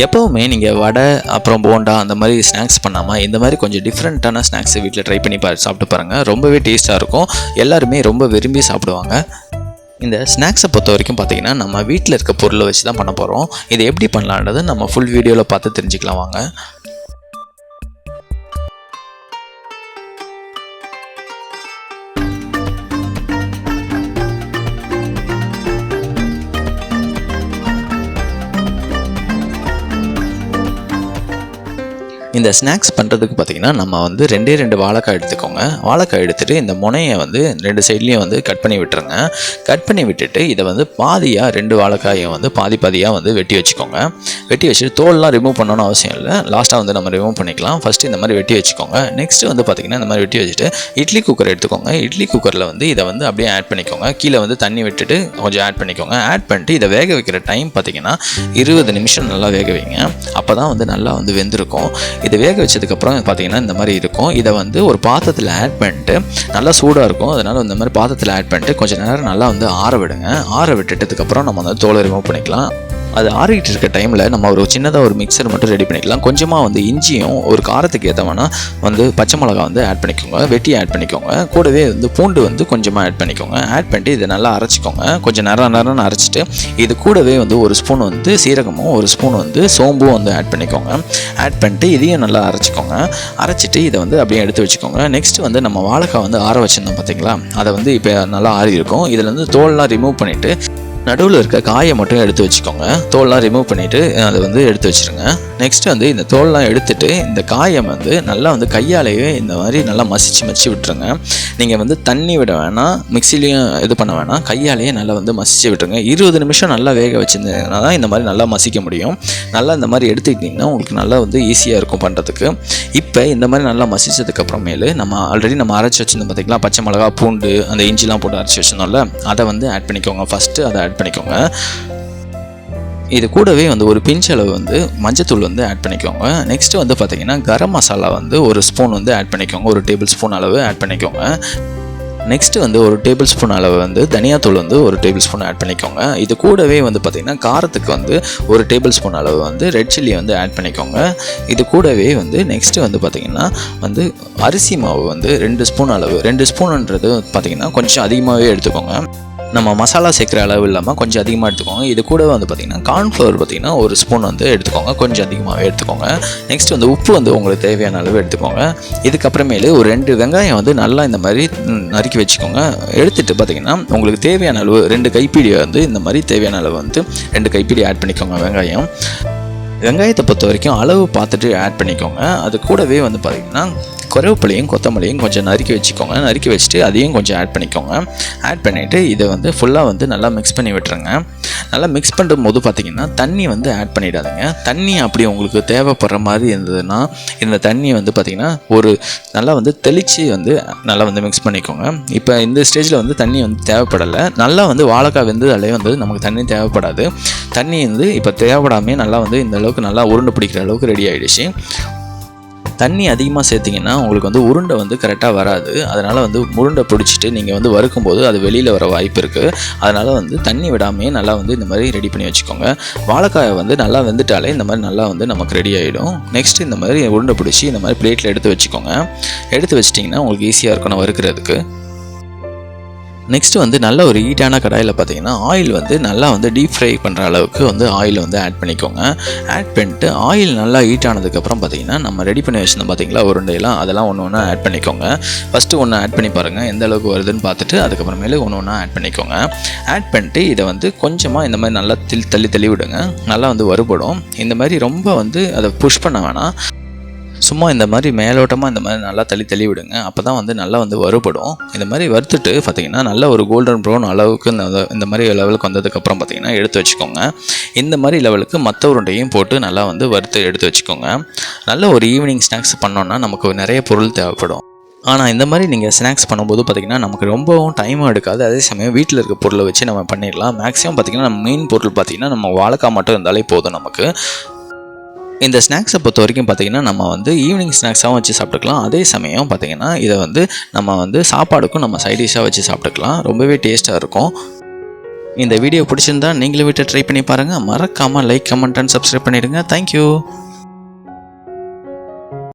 எப்போவுமே நீங்கள் வடை அப்புறம் போண்டா அந்த மாதிரி ஸ்நாக்ஸ் பண்ணாமல் இந்த மாதிரி கொஞ்சம் டிஃப்ரெண்ட்டான ஸ்நாக்ஸ் வீட்டில் ட்ரை பண்ணி பா சாப்பிட்டு பாருங்கள் ரொம்பவே டேஸ்ட்டாக இருக்கும். எல்லாருமே ரொம்ப விரும்பி சாப்பிடுவாங்க. இந்த ஸ்நாக்ஸை பொறுத்த வரைக்கும் பார்த்தீங்கன்னா நம்ம வீட்டில் இருக்க பொருளை வச்சு தான் பண்ண போகிறோம் இதை எப்படி பண்ணலான்றது நம்ம ஃபுல் வீடியோவில் பார்த்து தெரிஞ்சுக்கலாம் வாங்க. இந்த ஸ்நாக்ஸ் பண்ணுறதுக்கு பார்த்தீங்கன்னா நம்ம வந்து ரெண்டே ரெண்டு வாழைக்காய் எடுத்துக்கோங்க. வாழைக்காய் எடுத்துகிட்டு இந்த முனையை வந்து ரெண்டு சைட்லேயும் வந்து கட் பண்ணி விட்டுருங்க. கட் பண்ணி விட்டுட்டு இதை வந்து பாதியாக ரெண்டு வாழைக்காயை வந்து பாதி பாதியாக வந்து வெட்டி வச்சுக்கோங்க. வெட்டி வச்சுட்டு தோல்லாம் ரிமூவ் பண்ணணும்னு அவசியம் இல்லை. லாஸ்ட்டாக வந்து நம்ம ரிமூவ் பண்ணிக்கலாம். ஃபஸ்ட்டு இந்த மாதிரி வெட்டி வச்சுக்கோங்க. நெக்ஸ்ட் வந்து பார்த்திங்கன்னா இந்த மாதிரி வெட்டி வச்சுட்டு இட்லி குக்கர் எடுத்துக்கோங்க. இட்லி குக்கரில் வந்து இதை வந்து அப்படியே ஆட் பண்ணிக்கோங்க. கீழே வந்து தண்ணி விட்டுட்டு கொஞ்சம் ஆட் பண்ணிக்கோங்க. ஆட் பண்ணிட்டு இதை வேக வைக்கிற டைம் பார்த்தீங்கன்னா இருபது நிமிஷம் நல்லா வேக வைங்க. அப்போ தான் வந்து நல்லா வந்து வெந்திருக்கும். இதை வேக வச்சதுக்கப்புறம் பார்த்தீங்கன்னா இந்த மாதிரி இருக்கும். இதை வந்து ஒரு பாத்திரத்தில் ஆட் பண்ணிட்டு நல்லா சூடாக இருக்கும். அதனால் இந்த மாதிரி பாத்திரத்தில் ஆட் பண்ணிட்டு கொஞ்சம் நேரம் நல்லா வந்து ஆற விடுங்க. ஆற விட்டுட்டதுக்கப்புறம் நம்ம வந்து தோலை ரிமூவ் பண்ணிக்கலாம். அது ஆறிக்கிட்டு இருக்க டைமில் நம்ம ஒரு சின்னதாக ஒரு மிக்சர் மட்டும் ரெடி பண்ணிக்கலாம். கொஞ்சமாக வந்து இஞ்சியும் ஒரு காரத்துக்கு ஏற்றவனா வந்து பச்சை மிளகா வந்து ஆட் பண்ணிக்கோங்க. வெட்டி ஆட் பண்ணிக்கோங்க. கூடவே வந்து பூண்டு வந்து கொஞ்சமாக ஆட் பண்ணிக்கோங்க. ஆட் பண்ணிட்டு இதை நல்லா அரைச்சிக்கோங்க. கொஞ்சம் நேரம் நேரம் அரைச்சிட்டு இது கூடவே வந்து ஒரு ஸ்பூன் வந்து சீரகமும் ஒரு ஸ்பூன் வந்து சோம்பும் வந்து ஆட் பண்ணிக்கோங்க. ஆட் பண்ணிட்டு இதையும் நல்லா அரைச்சிக்கோங்க. அரைச்சிட்டு இதை வந்து அப்படியே எடுத்து வச்சுக்கோங்க. நெக்ஸ்ட் வந்து நம்ம வாழைக்காய் வந்து ஆற வச்சுருந்தோம் பார்த்தீங்களா அதை வந்து இப்போ நல்லா ஆறி இருக்கும் இதில் வந்து தோல்லாம் ரிமூவ் பண்ணிவிட்டு நடுவில் இருக்க காயை மட்டும் எடுத்து வச்சுக்கோங்க. தோல்லாம் ரிமூவ் பண்ணிவிட்டு அதை வந்து எடுத்து வச்சுருங்க. நெக்ஸ்ட் வந்து இந்த தோல்லாம் எடுத்துட்டு இந்த காயை வந்து நல்லா வந்து கையாலேயே இந்த மாதிரி நல்லா மசிச்சு மசிச்சு விட்டுருங்க. நீங்கள் வந்து தண்ணி விட வேணாம் மிக்சிலையும் இது பண்ண வேணாம் கையாலேயே நல்லா வந்து மசிச்சு விட்டுருங்க. இருபது நிமிஷம் நல்லா வேக வச்சுருந்தீங்கன்னா தான் இந்த மாதிரி நல்லா மசிக்க முடியும். நல்லா இந்த மாதிரி எடுத்துக்கிட்டிங்கன்னா உங்களுக்கு நல்லா வந்து ஈஸியாக இருக்கும் பண்ணுறதுக்கு இப்போ இந்த மாதிரி நல்லா மசிச்சதுக்கப்புறமேலு நம்ம ஆல்ரெடி நம்ம அரைச்சி வச்சிருந்தோம் பார்த்திங்களா பச்சை மிளகா பூண்டு அந்த இஞ்சிலாம் போட்டு அரைச்சி வச்சுருந்தோம்ல அதை வந்து ஆட் பண்ணிக்கோங்க. ஃபஸ்ட்டு அதை ஆட் பண்ணிக்கோங்க. இது கூடவே வந்து ஒரு பிஞ்ச் அளவு வந்து மஞ்சத்தூள் வந்து ஆட் பண்ணிக்கோங்க. நெக்ஸ்ட் வந்து பார்த்தீங்கன்னா கரம் மசாலா வந்து ஒரு ஸ்பூன் வந்து ஆட் பண்ணிக்கோங்க. ஒரு டேபிள் ஸ்பூன் அளவு ஆட் பண்ணிக்கோங்க. நெக்ஸ்ட் வந்து ஒரு டேபிள் ஸ்பூன் அளவு வந்து தனியாத்தூள் வந்து ஒரு டேபிள் ஸ்பூன் ஆட் பண்ணிக்கோங்க. இது கூடவே வந்து பார்த்திங்கன்னா காரத்துக்கு வந்து ஒரு டேபிள் ஸ்பூன் அளவு வந்து ரெட் சில்லி வந்து ஆட் பண்ணிக்கோங்க. இது கூடவே வந்து நெக்ஸ்ட்டு வந்து பார்த்திங்கன்னா வந்து அரிசி மாவு வந்து ரெண்டு ஸ்பூன் அளவு ரெண்டு ஸ்பூன்ன்றது பார்த்திங்கன்னா கொஞ்சம் அதிகமாகவே எடுத்துக்கோங்க. நம்ம மசாலா சேர்க்குற அளவு இல்லாமல் கொஞ்சம் அதிகமாக எடுத்துக்கோங்க. இது கூட வந்து பார்த்திங்கன்னா கார்ன்ஃப்ளவர் பார்த்திங்கன்னா ஒரு ஸ்பூன் வந்து எடுத்துக்கோங்க. கொஞ்சம் அதிகமாகவே எடுத்துக்கோங்க. நெக்ஸ்ட் வந்து உப்பு வந்து உங்களுக்கு தேவையான அளவு எடுத்துக்கோங்க. இதுக்கப்புறமேலு ஒரு ரெண்டு வெங்காயம் வந்து நல்லா இந்த மாதிரி நறுக்கி வச்சுக்கோங்க. எடுத்துகிட்டு பார்த்திங்கன்னா உங்களுக்கு தேவையான அளவு ரெண்டு கைப்பிடியை வந்து இந்த மாதிரி தேவையான அளவு வந்து ரெண்டு கைப்பிடி ஆட் பண்ணிக்கோங்க வெங்காயம். வெங்காயத்தை பொறுத்த வரைக்கும் அளவு பார்த்துட்டு ஆட் பண்ணிக்கோங்க. அது கூடவே வந்து பார்த்திங்கன்னா கருவேப்பிலையும் கொத்தமல்லியும் கொஞ்சம் நறுக்கி வச்சுக்கோங்க. நறுக்கி வச்சுட்டு அதையும் கொஞ்சம் ஆட் பண்ணிக்கோங்க. ஆட் பண்ணிவிட்டு இதை வந்து ஃபுல்லாக வந்து நல்லா மிக்ஸ் பண்ணி விட்டுருங்க. நல்லா மிக்ஸ் பண்ணும்போது பார்த்தீங்கன்னா தண்ணி வந்து ஆட் பண்ணிடாதீங்க. தண்ணி அப்படி உங்களுக்கு தேவைப்படுற மாதிரி இருந்ததுன்னா இந்த தண்ணி வந்து பார்த்திங்கன்னா ஒரு நல்லா வந்து தெளித்து வந்து நல்லா வந்து மிக்ஸ் பண்ணிக்கோங்க. இப்போ இந்த ஸ்டேஜில் வந்து தண்ணி வந்து தேவைப்படலை. நல்லா வந்து வாழைக்காய் வெந்ததாலே வந்து நமக்கு தண்ணி தேவைப்படாது. தண்ணி வந்து இப்போ தேவைப்படாமே நல்லா வந்து இந்த அளவுக்கு நல்லா உருண்டை பிடிக்கிற அளவுக்கு ரெடி ஆகிடுச்சு தண்ணி அதிகமாக சேர்த்திங்கன்னா உங்களுக்கு வந்து உருண்டை வந்து கரெக்டாக வராது. அதனால் வந்து உருண்டை பிடிச்சிட்டு நீங்கள் வந்து வறுக்கும்போது அது வெளியில் வர வாய்ப்பு இருக்குது அதனால் வந்து தண்ணி விடாமே நல்லா வந்து இந்த மாதிரி ரெடி பண்ணி வச்சுக்கோங்க. வாழைக்காயை வந்து நல்லா வெந்துட்டாலே இந்த மாதிரி நல்லா வந்து நமக்கு ரெடி ஆகிடும் நெக்ஸ்ட் இந்த மாதிரி உருண்டை பிடிச்சி இந்த மாதிரி பிளேட்டில் எடுத்து வச்சுக்கோங்க. எடுத்து வச்சிட்டிங்கன்னா உங்களுக்கு ஈஸியாக இருக்கும் நான் வறுக்கிறதுக்கு. நெக்ஸ்ட் வந்து நல்ல ஒரு ஹீட்டான கடாயில் பார்த்தீங்கன்னா ஆயில் வந்து நல்லா வந்து டீப் ஃப்ரை பண்ணுற அளவுக்கு வந்து ஆயில் வந்து ஆட் பண்ணிக்கோங்க. ஆட் பண்ணிட்டு ஆயில் நல்லா ஹீட் ஆனதுக்கப்புறம் பார்த்தீங்கன்னா நம்ம ரெடி பண்ணி வச்சிருந்தோம் பார்த்தீங்களா உருண்டையெல்லாம் அதெல்லாம் ஒன்று ஒன்றா ஆட் பண்ணிக்கோங்க. ஃபஸ்ட்டு ஒன்று ஆட் பண்ணி பாருங்கள் எந்த அளவுக்கு வருதுன்னு பார்த்துட்டு அதுக்கப்புறமேலே ஒன்று ஒன்றா ஆட் பண்ணிக்கோங்க. ஆட் பண்ணிட்டு இதை வந்து கொஞ்சமாக இந்த மாதிரி நல்லா தில் தள்ளி தள்ளி விடுங்க. நல்லா வந்து வருபடும் இந்த மாதிரி ரொம்ப வந்து அதை புஷ் பண்ண வேணாம். சும்மா இந்த மாதிரி மேலோட்டமாக இந்த மாதிரி நல்லா தள்ளி தள்ளி விடுங்க. அப்போ தான் வந்து நல்லா வந்து வறுபடும். இந்த மாதிரி வறுத்துட்டு பார்த்தீங்கன்னா நல்ல ஒரு கோல்டன் ப்ரௌன் அளவுக்கு இந்த இந்த மாதிரி லெவலுக்கு வந்ததுக்கப்புறம் பார்த்தீங்கன்னா எடுத்து வச்சுக்கோங்க. இந்த மாதிரி லெவலுக்கு மற்ற உருண்டையும் போட்டு நல்லா வந்து வறுத்து எடுத்து வச்சுக்கோங்க. நல்ல ஒரு ஈவினிங் ஸ்நாக்ஸ் பண்ணோன்னா நமக்கு நிறைய பொருள் தேவைப்படும். ஆனால் இந்த மாதிரி நீங்கள் ஸ்நாக்ஸ் பண்ணும்போது பார்த்திங்கன்னா நமக்கு ரொம்பவும் டைமும் எடுக்காது. அதே சமயம் வீட்டில் இருக்க பொருளை வச்சு நம்ம பண்ணிடலாம். மேக்ஸிமம் பார்த்திங்கன்னா நம்ம மெயின் பொருள் பார்த்திங்கன்னா நம்ம வாழைக்காய் மட்டும் இருந்தாலே போதும் நமக்கு. இந்த ஸ்நாக்ஸை பொறுத்த வரைக்கும் பார்த்திங்கன்னா நம்ம வந்து ஈவினிங் ஸ்நாக்ஸாகவும் வச்சு சாப்பிட்டுக்கலாம். அதே சமயம் பார்த்திங்கன்னா இதை வந்து நம்ம வந்து சாப்பாடுக்கும் நம்ம சைட் டிஷ்ஷாக வச்சு சாப்பிட்டுக்கலாம். ரொம்பவே டேஸ்ட்டாக இருக்கும். இந்த வீடியோ பிடிச்சிருந்தா நீங்களும் வீட்டை ட்ரை பண்ணி பாருங்கள் மறக்காமல் லைக் கமெண்ட் அண்ட் சப்ஸ்கிரைப் பண்ணிவிடுங்க தேங்க்யூ